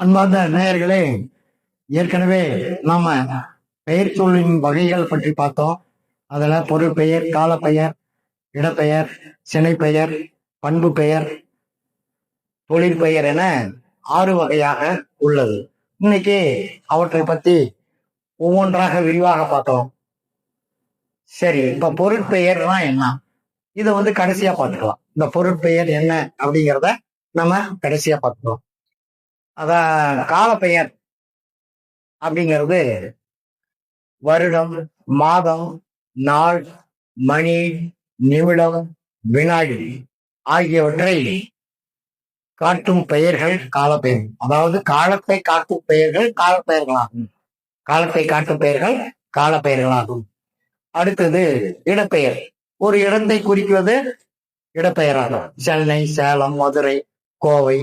அன்பார்ந்த நேயர்களே ஏற்கனவே நாம பெயர் சொல்லின் வகைகள் பற்றி பார்த்தோம். அதுல பொருள் பெயர் காலப்பெயர் இடப்பெயர் சினைப்பெயர் பண்பு பெயர் தொழிற்பெயர் என ஆறு வகையாக உள்ளது. இன்னைக்கு அவற்றை பத்தி ஒவ்வொன்றாக விரிவாக பார்த்தோம். சரி இப்ப பொருட்பெயர்னா என்ன? இதை வந்து கடைசியா பார்த்துக்கலாம். இந்த பொருட்பெயர் என்ன அப்படிங்கிறத நம்ம கடைசியா பார்த்துக்கலாம். அதான் காலப்பெயர் அப்படிங்கிறது வருடம் மாதம் நாள் மணி நிமிடம் வினாடி ஆகியவற்றை காட்டும் பெயர்கள் காலப்பெயர். அதாவது காலத்தை காட்டும் பெயர்கள் காலப்பெயர்களாகும். காலத்தை காட்டும் பெயர்கள் காலப்பெயர்களாகும். அடுத்தது இடப்பெயர். ஒரு இடத்தை குறிக்குவது இடப்பெயராகும். சென்னை சேலம் மதுரை கோவை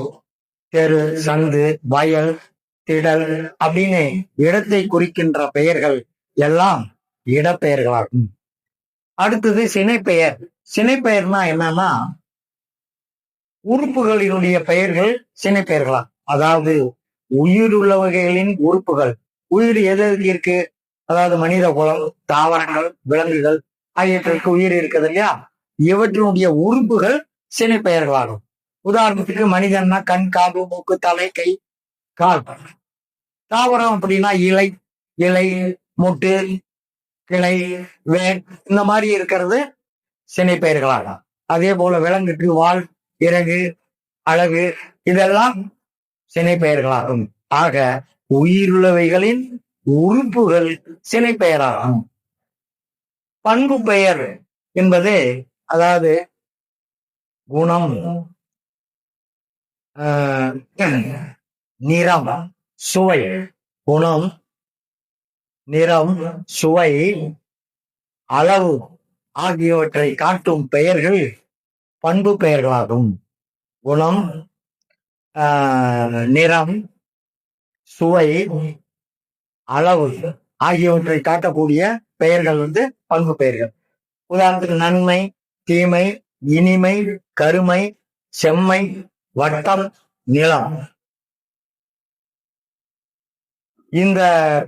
தெரு சந்து வயல் திடல் அப்படின்னு இடத்தை குறிக்கின்ற பெயர்கள் எல்லாம் இடப்பெயர்களாகும். அடுத்தது சினைப்பெயர். சினைப்பெயர்னா என்னன்னா உறுப்புகளினுடைய பெயர்கள் சினைப்பெயர்களா. அதாவது உயிருள்ள வகைகளின் உறுப்புகள். உயிர் எது எதுக்கு இருக்கு? அதாவது மனித குலம் தாவரங்கள் விலங்குகள் ஆகியவற்றிற்கு உயிர் இருக்குது இல்லையா? இவற்றினுடைய உறுப்புகள் சினைப்பெயர்களாகும். உதாரணத்துக்கு மனிதன்னா கண் காம்பு மூக்கு தலை கை கால். தாவரம் அப்படின்னா இலை இலை முட்டு கிளை வேர் இந்த மாதிரி இருக்கிறது சினைப்பெயர்களாகும் அதே போல விலங்குக்கு வால் இறகு அழகு இதெல்லாம் சினைப்பெயர்களாகும். ஆக உயிருள்ளவைகளின் உறுப்புகள் சினைப்பெயராகும். பண்பு பெயர் என்பது அதாவது குணம் நிறம் சுவை குணம் நிறம் சுவை அளவு ஆகியவற்றை காட்டும் பெயர்கள் பண்பு பெயர்களாகும். குணம் ஆஹ், நிறம் சுவை அளவு ஆகியவற்றை காட்டக்கூடிய பெயர்கள் வந்து பண்பு பெயர்கள். உதாரணத்துக்கு நன்மை தீமை இனிமை கருமை செம்மை வட்டம் நிலம். இந்த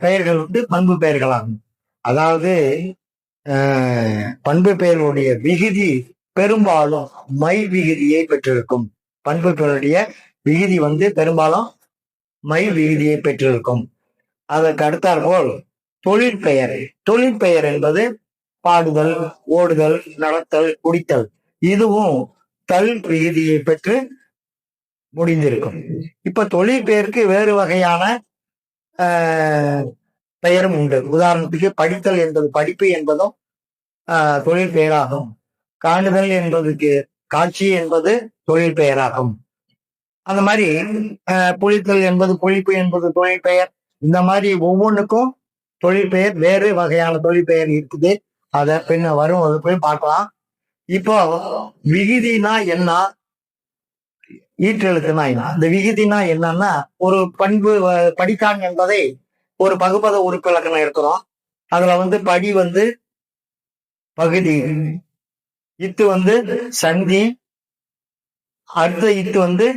பெயர்கள் வந்து பண்பு பெயர்களாகும். அதாவது ஆஹ், பண்பு பெயர்களுடைய விகுதி பெரும்பாலும் மை விகுதியை பெற்றிருக்கும். பண்பு பெயருடைய விகுதி வந்து பெரும்பாலும் மை விகுதியை பெற்றிருக்கும். அதற்கு அடுத்தாற்போல் தொழிற்பெயர் தொழிற்பெயர் என்பது பாடுதல் ஓடுதல் நடத்தல் குடித்தல். இதுவும் தல் விகுதியை பெற்று முடிந்திருக்கும். இப்ப தொழிற்பெயருக்கு வேறு வகையான பெயரும் உண்டு. உதாரணத்துக்கு படித்தல் என்பது படிப்பு என்பதும் ஆஹ், தொழில் பெயராகும். காணுதல் என்பதுக்கு காட்சி என்பது தொழில் பெயராகும். அந்த மாதிரி புளித்தல் என்பது புளிப்பு என்பது தொழில் பெயர். இந்த மாதிரி ஒவ்வொன்றுக்கும் தொழில் பெயர் வேறு வகையான தொழில் பெயர் இருக்குது. அதை பின்ன வரும் போய் பார்க்கலாம். இப்போ விகுதினா என்ன? ஈற்றெழுத்துனா என்ன? இந்த விகுதினா என்னன்னா ஒரு பண்பு வ- படித்தான் என்பதை ஒரு பகுபத உறுப்பிலக்கணம் இருக்கிறோம் அதுல வந்து படி வந்து பகுதி இத்து வந்து சந்தி அடுத்த இத்து வந்து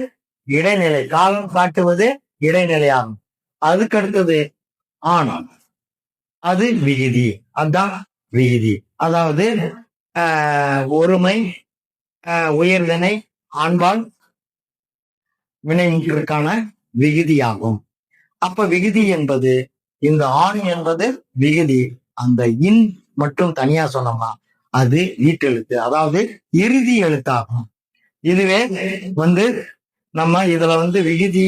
இடைநிலை காலம் காட்டுவது இடைநிலையாகும். அதுக்கு அடுத்தது ஆணம். அது விகுதி. அதான் விகுதி. அதாவது ஆஹ், ஒருமை உயர்தனை ஆண்பால் வினைகளுக்கான விகுதியாகும். அப்ப விகுதி என்பது இந்த ஆண் என்பது விகுதி. அந்த இன் மட்டும் தனியா சொன்னோம்னா அது ஈட்டெழுத்து அதாவது இறுதி எழுத்தாகும். இதுவே வந்து நம்ம இதுல வந்து விகுதி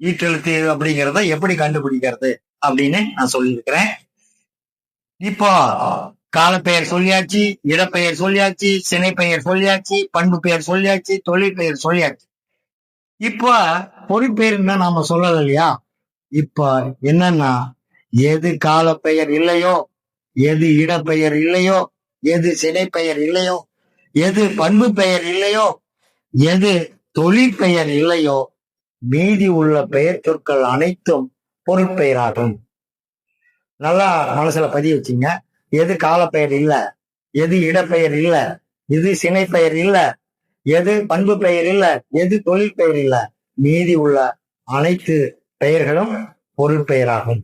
ஈட்டெழுத்து அப்படிங்கிறத எப்படி கண்டுபிடிக்கிறது அப்படின்னு நான் சொல்லியிருக்கிறேன். இப்போ காலப்பெயர் சொல்லியாச்சு இடப்பெயர் சொல்லியாச்சு சினைப்பெயர் சொல்லியாச்சு பண்பு பெயர் சொல்லியாச்சு தொழிற்பெயர் சொல்லியாச்சு. இப்போ பொறுப்பேர் நாம சொல்லல இல்லையா? இப்ப என்னன்னா எது காலப்பெயர் இல்லையோ எது இடப்பெயர் இல்லையோ எது சினைப்பெயர் இல்லையோ எது பண்பு பெயர் இல்லையோ எது தொழிற்பெயர் இல்லையோ மீதி உள்ள பெயர் சொற்கள் அனைத்தும் பொருட்பெயராகும். நல்லா மனசுல பதிய வச்சுங்க. எது காலப்பெயர் இல்லை எது இடப்பெயர் இல்லை எது சினைப்பெயர் இல்லை எது பண்பு பெயர் இல்ல எது தொழில் பெயர் இல்ல மீதி உள்ள அனைத்து பெயர்களும் பொருள் பெயராகும்.